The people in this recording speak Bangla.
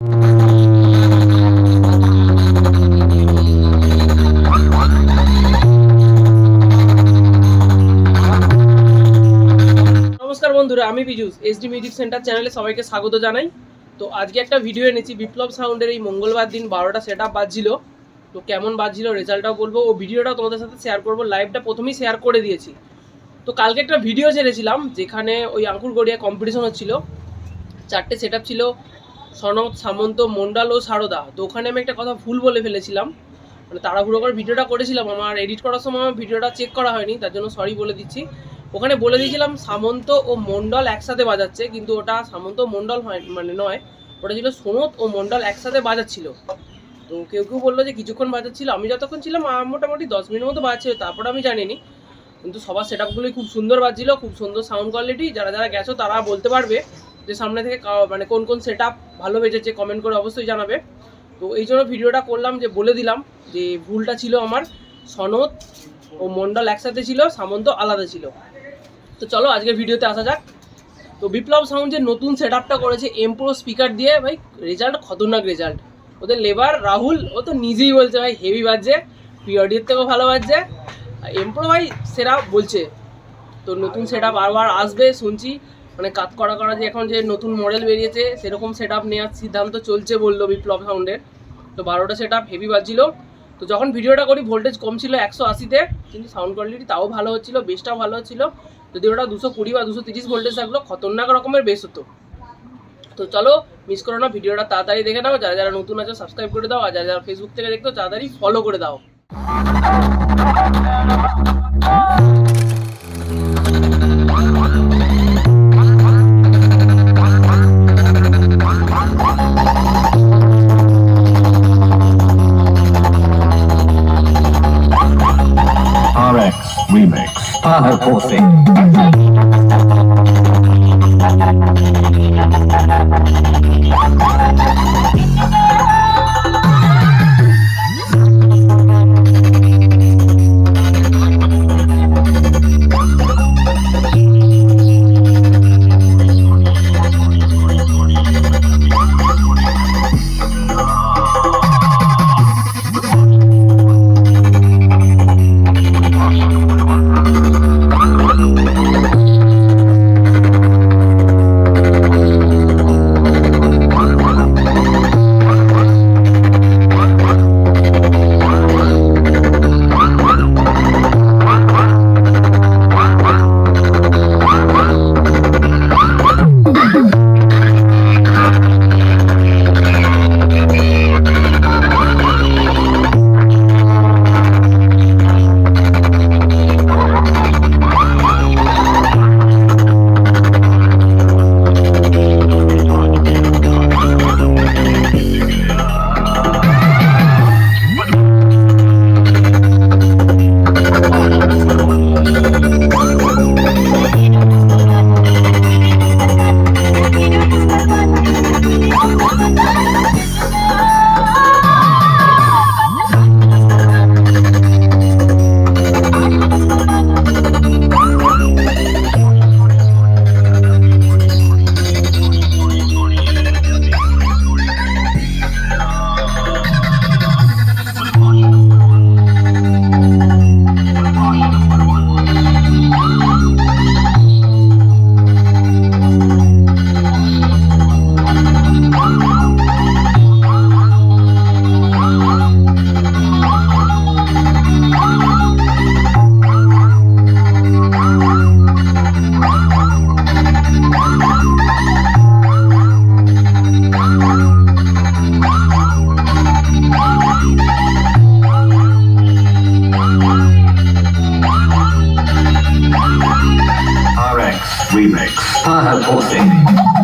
নমস্কার বন্ধুরা, আমি বিজুস এসডি মিউজিক সেন্টার চ্যানেলে সবাইকে স্বাগত জানাই। তো আজকে একটা ভিডিও এনেছি, বিপ্লব সাউন্ডের এই মঙ্গলবার দিন বারোটা সেট আপ বাজছিল। তো কেমন বাজছিল রেজাল্টটাও বলব, ও ভিডিওটাও তোমাদের সাথে শেয়ার করব লাইভটা প্রথমেই শেয়ার করে দিয়েছি। তো কালকে একটা ভিডিও ছেড়েছিলাম, যেখানে ওই আঙ্কুর গড়িয়া কম্পিটিশন হচ্ছিল। চারটে সেট ছিল সনদ সামন্ত, মন্ডল ও সারদা। তো ওখানে আমি একটা কথা ভুল বলে ফেলেছিলাম। মানে তাড়াহুড়ো করে ভিডিওটা করেছিলাম। আমার এডিট করার সময় আমার ভিডিওটা চেক করা হয়নি, তার জন্য সরি বলে দিচ্ছি। ওখানে বলে দিয়েছিলাম, সামন্ত ও মন্ডল একসাথে বাজাচ্ছে, কিন্তু ওটা সামন্ত মন্ডল হয় মানে নয়। ওটা ছিল সোনত ও মন্ডল একসাথে বাজাচ্ছিল। তো কেউ কেউ বলল যে কিছুক্ষণ বাজাচ্ছিল। আমি যতক্ষণ ছিলাম মোটামুটি দশ মিনিট মতো বাজছিল তারপর আমি জানিনি। কিন্তু সবার সেট আপগুলোই খুব সুন্দর বাজছিল, খুব সুন্দর সাউন্ড কোয়ালিটি যারা যারা গেছো তারা বলতে পারবে। যে সামনে থেকে মানে কোন কোন সেট ভালো বেজেছে কমেন্ট করে অবশ্যই জানাবে। তো এই জন্য ভিডিওটা করলাম, যে বলে দিলাম যে ভুলটা ছিল আমার, সনদ ও মন্ডল একসাথে ছিল, সামন্ত আলাদা ছিল। তো চলো আজকের ভিডিওতে আসা যাক। তো বিপ্লব সাউন্ড যে নতুন সেট আপটা করেছে এম প্রো স্পিকার দিয়ে, ভাই রেজাল্ট খতরনাক রেজাল্ট ওদের লেবার রাহুল, ও তো নিজেই বলছে, ভাই হেভি বাজছে পিওডির থেকেও ভালো বাজছে। এম প্রো ভাই, সেরা বলছে। তো নতুন সেট আপ আবার আসবে, শুনছি। মানে কাত করা করা যে এখন যে নতুন মডেল বেরিয়েছে, সেরকম সেট আপ নেওয়ার সিদ্ধান্ত চলছে বলল বিপ্লব সাউন্ডের তো বারোটা সেট আপ হেভি বাজছিল। তো যখন ভিডিওটা করি ভোল্টেজ কম ছিল একশো আশিতে, কিন্তু সাউন্ড কোয়ালিটি তাও ভালো হচ্ছিল বেসটাও ভালো হচ্ছিল। যদি ওটা দুশো কুড়ি বা দুশো তিরিশ ভোল্টেজ থাকল, খতরনাক রকমের বেস হতো। তো চলো মিস করো না, ভিডিওটা তাড়াতাড়ি দেখে নাও। যারা যারা নতুন আছে সাবস্ক্রাইব করে দাও। আর যারা যারা ফেসবুক থেকে দেখতো তাড়াতাড়ি ফলো করে দাও। 他还有破碎 Remix Fahrer Posting.